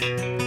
เ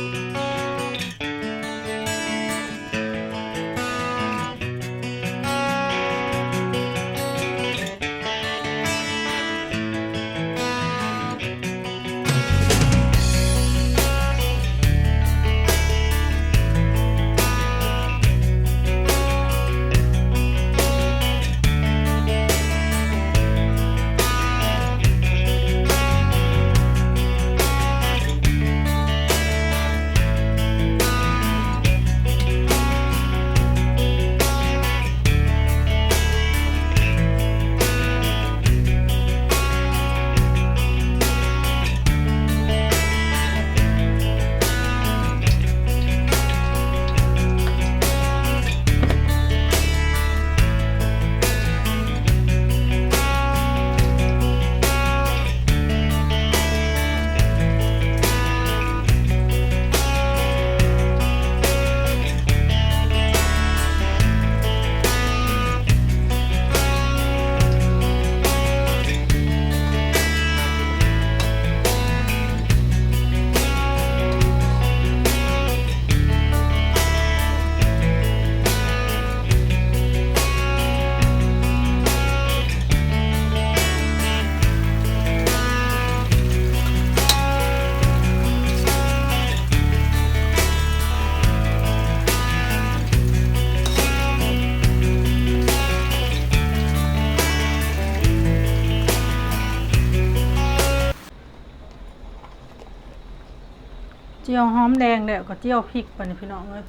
จียวหอมแดงแล้วก็เจียวพริกไปนี่พี่น้องเลย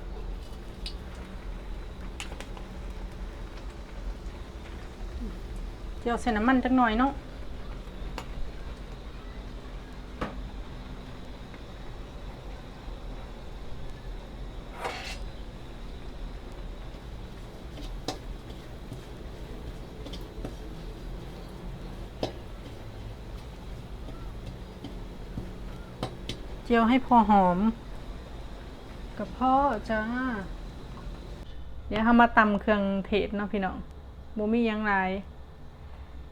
เจียวใส่น้ำมันจักหน่อยเนาะ เจียวให้พอหอมกับพ่อจ้า เดี๋ยวเขามาตำเครื่องเทศเนาะพี่น้องบ่มียังไร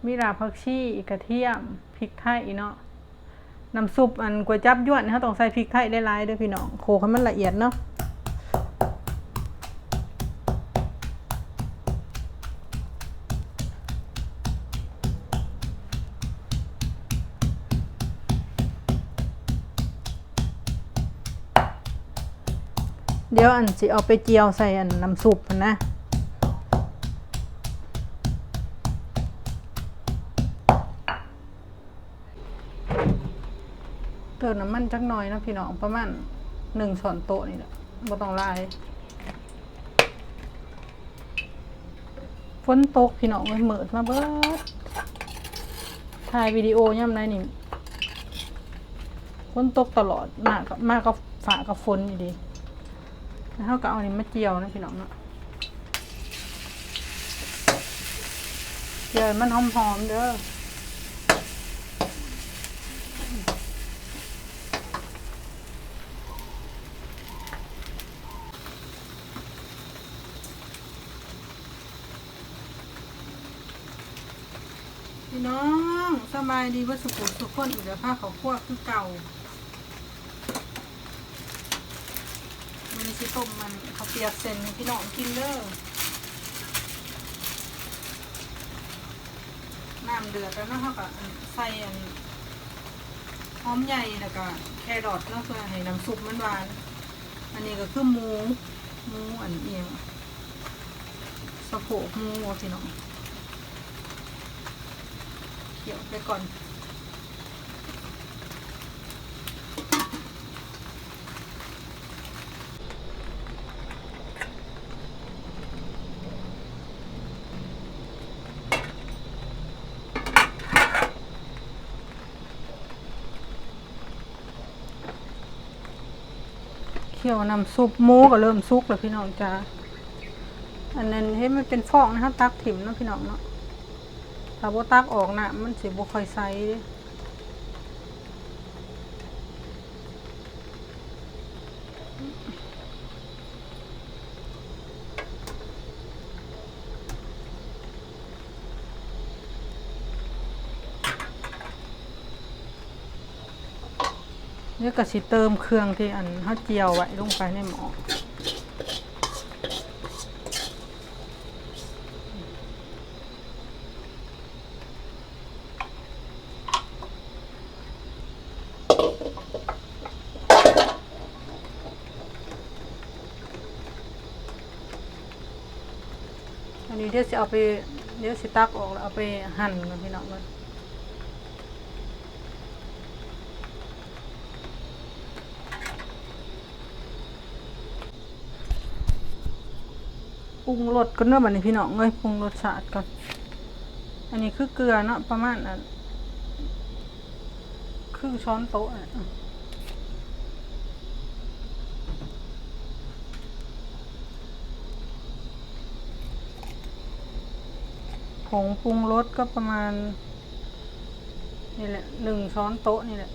มีรากผักชีกระเทียมพริกไทยเนาะน้ำซุปอันก๋วยจับยวนเขาต้องใส่พริกไทยได้หลายเด้วยพี่น้องโขกให้มันละเอียดเนาะ เดี๋ยวอันสิเอาไปเจียวใส่อันน้ำซุปนะเติมน้ำมันจักหน่อยนะพี่น้องประมาณหนึ่งช้อนโต๊ะนี่แหละบ่ต้องหลายฝนตกพี่น้องเลยเหมิดมาเบิดถ่ายวิดีโอย่ำไรนี่ฝนตกตลอดมากกับมากกับฝากับฝนอยู่ดี แล้วเขาก็เอาอันนี้มาเจียวนะพี่น้องเนาะเจียวมันหอมๆเด้อพี่น้องสบายดีว่าสุขุสุขคนอยู่เดี๋ยวผ้าเขาวคั่วคือเก่า มันสิ ต้มมันเขาเปียกเส้นพี่น้องกินเด้อน้ำเดือดแล้วนะเขาก็อันใส่อันหอมใหญ่แล้วก็แครอทเนาะเพื่อให้น้ำซุปมันหวาน อันนี้ก็คือหมูหมูอันเอียงสะโพกหมูพี่น้องเกี่ยวไปก่อน คี่ยวน้ำซุปหมูก็เริ่มซุกแล้วพี่น้องจ้าอันนั้นให้มันเป็นฟองนะครับตักถิ่มเนาะพี่น้องเนาะถ้าโบตักออกนะมันสิบ่ค่อยใส เดี๋ยวก็สิเติมเครื่องที่อันเฮาเจียวไว้ลงไปในหม้ออันนี้เดี๋ยวสิเอาไปเดี๋ยวสิตักออกแล้วเอาไปหั่นกันพี่น้องกัน รุงรสก็เนื้อบันนี้พี่น้องเลยปรุงรสชาติก่อนอันนี้คือเกลือเนาะประมาณนั้นครึ่งช้อนโต๊ะอะผงปรุงรสก็ประมาณนี่แหละหนึ่งช้อนโต๊ะนี่แหละ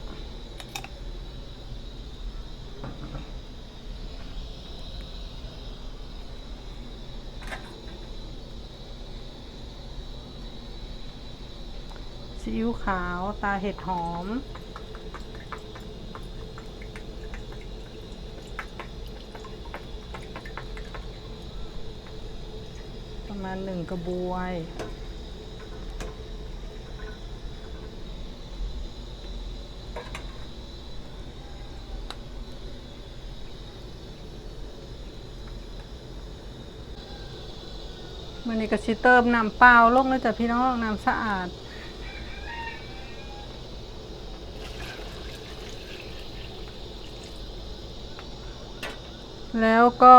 ซีอิ๊วขาวตาเห็ดหอม ประมาณหนึ่งกระบวยมันนี่ก็สิเติมน้ำเปล่าลงแล้วจ้ะพี่น้องน้ำสะอาด แล้วก็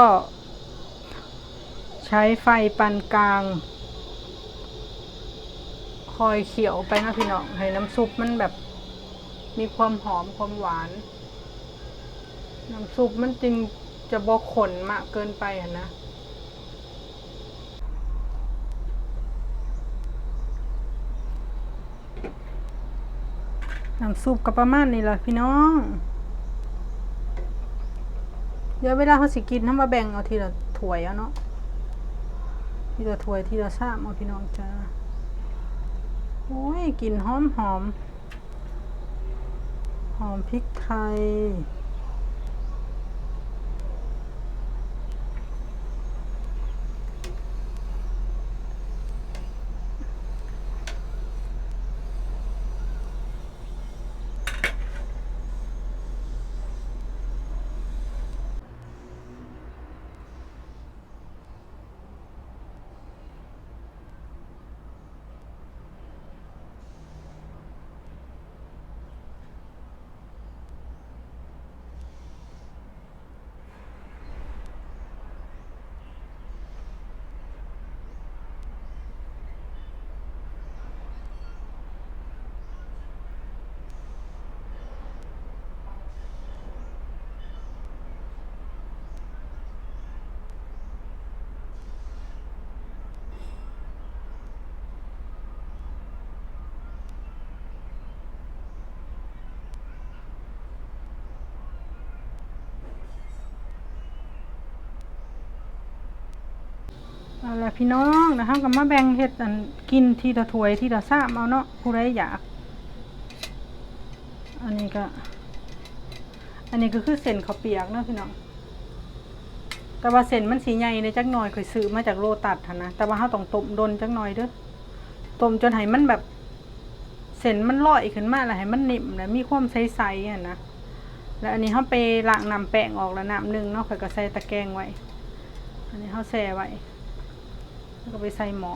ใช้ไฟปานกลาง คอยเขียวไปนะพี่น้องให้น้ำซุปมันแบบมีความหอมความหวาน น้ำซุปมันจึงจะบอขนมากเกินไปอะนะน้ำซุปก็ประมาณนี้แหละพี่น้อง เดี๋ยวเวลาเขาสิกินทำมาแบ่งเอาทีละถ้วยเอาเนาะทีละถ้วยทีละชามเอาพี่น้องจ้าโอ้ยกลิ่นหอมหอมหอมพริกไทย เอาละพี่น้องนะคะก็มาแบ่งเห็ดอันกินทีละถ้วยทีละซ่ามเอาเนาะผู้ใดอยาก อันนี้ก็ อันนี้ก็คือเส้นข้าวเปียกเนาะพี่น้องแต่ว่าเส้นมันสีใหญ่ในจักหน่อยเคยซื้อมาจากโลตัดนนะแต่ว่าเราต้องต้มดนจักหน่อยเด้อต้มจนให้มันแบบเส้นมันลอยขึ้นมาแล้วให้มันนิ่มแล้วมีความใสๆอะนะแล้วอันนี้เขาไปล้างน้ำแป้งออกแล้วน้ำหนึ่งเนาะข่อยก็ใส่ตะแกรงไว้ อันนี้เขาแช่ไว้ แล้วก็ไปใส่หม้อ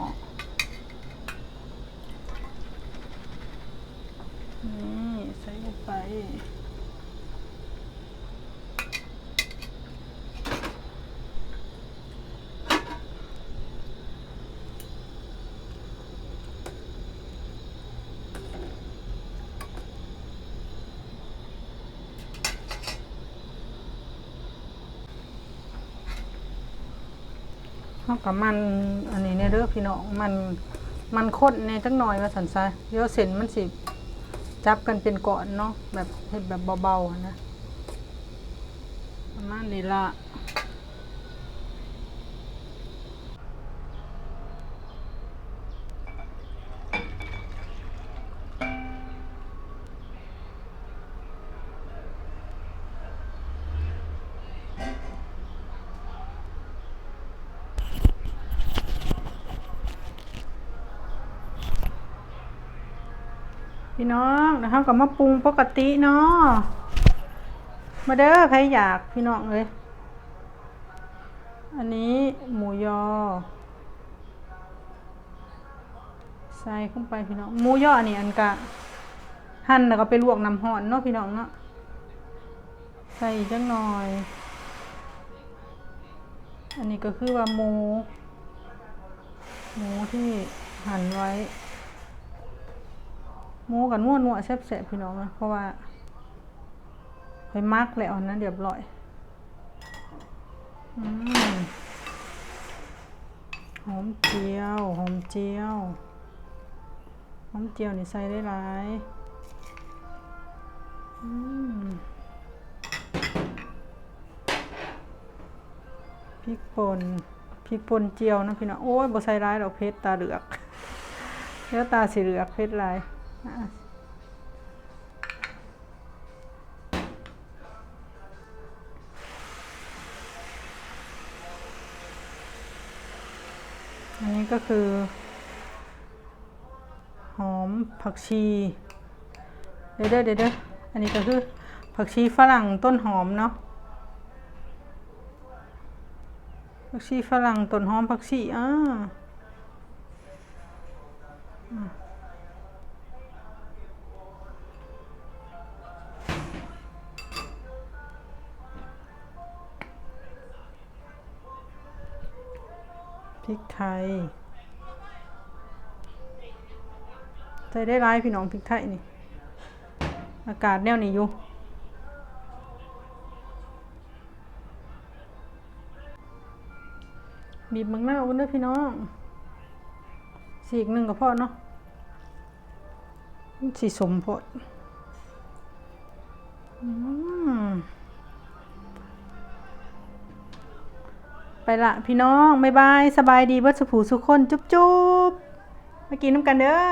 นี่ใส่ลงไป เขากับมันอันนี้เนี่ยเด้อพี่น้องมันมันข้นในจักหน่อยว่าสันซะเดี๋ยวเส้นมันสิจับกันเป็นก้อนเนาะแบบเห็ดแบบเบาๆนะประมาณนี้ละ พี่น้องเดี๋ยวเราก็มาปรุงปกติเนาะมาเด้อใครอยากพี่น้องเลย อันนี้หมูยอ ใส่เข้าไปพี่น้องหมูยอนี่อันกะหั่นแล้วก็ไปลวกน้ำห่อนเนาะพี่น้องเนาะใส่จังหน่อย อันนี้ก็คือว่าหมู หมูที่หั่นไว้ หมูกับนวดนวดแซ่บๆพี่น้องนะเพราะว่าไปมักแล้วนะเรียบร้อยอหอมเจียวหอมเจียวหอมเจียวนี่ใส่ได้หลายพริกป่นพริกป่นเจียวนะพี่น้องโอ้ยบ่ใส่ร้ายดอกเพชรตาเหลือกแล้วตาสีเหลือกเพชรลาย อันนี้ก็คือ หอมผักชี เดี๋ยวเด้อเดี๋ยวเด้ออันนี้ก็คือผักชีฝรั่งต้นหอมเนาะผักชีฝรั่งต้นหอมผักชีอ่า ริกไทยใส่ได้ร้ายพี่น้องพริกไทยนี่ อากาศแนวนี้อยู่บีบมังหน้าวกันเด้อพี่น้องสีกหนึ่งก็พอเนาะสีสมพอดอืม ไปละพี่น้อง บ๊ายบาย สบายดีเบิดสุผูสุขคน จุ๊บจุ๊บมากินน้ำกันเด้อ